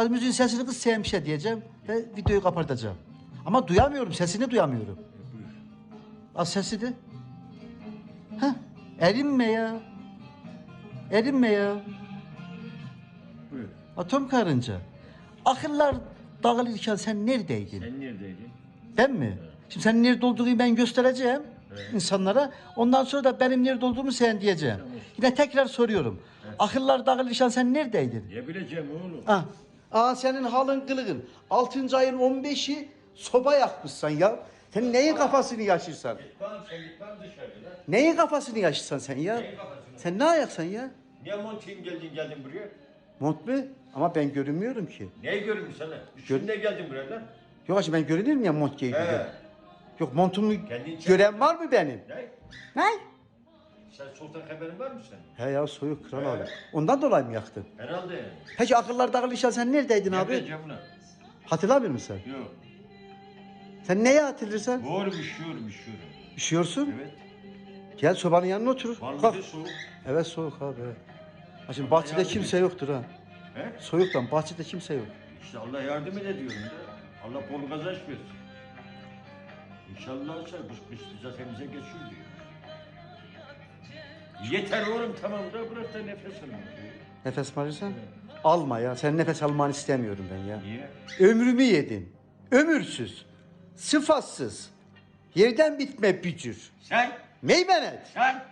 Az müziğin sesini bir şey diyeceğim ve videoyu kapatacağım. Ama duyamıyorum, sesini duyamıyorum. Az sesi de. Heh, erinme ya. Erinme ya. Buyur. Atom karınca. Akıllar dağılırken sen neredeydin? Sen neredeydin? Ben mi? Şimdi senin nerede olduğunu ben göstereceğim Evet. insanlara. Ondan sonra da benim nerede olduğumu sen diyeceğim. Tamam. Yine tekrar soruyorum. Akıllar dağılırken sen neredeydin? Ne bileceğim oğlum? Ah. Aa senin halın kılığın. 6. ayın 15'i soba yakmışsan ya. Sen neyin kafasını yaşırsan? Git lan dışarıda. Neyin kafasını yaşırsan sen ya? Neyin kafasını? Sen ne ayaksan ya? Niye montayım geldin geldin buraya? Mont mu? Ama ben görünmüyorum ki. Neyi görmüş sana? Üstünde geldin buraya lan. Yok acı ben görünür müyüm ya mont giyip? He. Yok montumu Kendin gören var mı benim? Ne? Ne? Sen sultan haberin var mı sen? He ya soyuk kral He. abi. Ondan dolayı mı yaktın? Herhalde. Peki akıllar dağılırken sen neredeydin Ne abi? bileceğim lan? Hatırlamıyor musun sen? Yok. Sen neye hatırlırsan? Doğru üşüyorum üşüyorum. Üşüyorsun. Evet. Gel sobanın yanına otur. Kalk. mıydı soğuk? Evet soğuk abi. evet. Ha şimdi bahçede yardım kimse yoktur ha. He? Soğuktan bahçede kimse yok. İşte Allah yardım ede diyorum da. Allah bol kazanç versin. İnşallah olsa kış kış bize temize geçiyor diyor. Yeter oğlum tamam da bırak da nefes alın. Nefes mi alırsan? Alma ya. Sen nefes almanı istemiyorum ben ya. Niye? Ömrümü yedin. Ömürsüz. Sıfatsız. Yerden bitme bücür. Sen, Meymenet. sen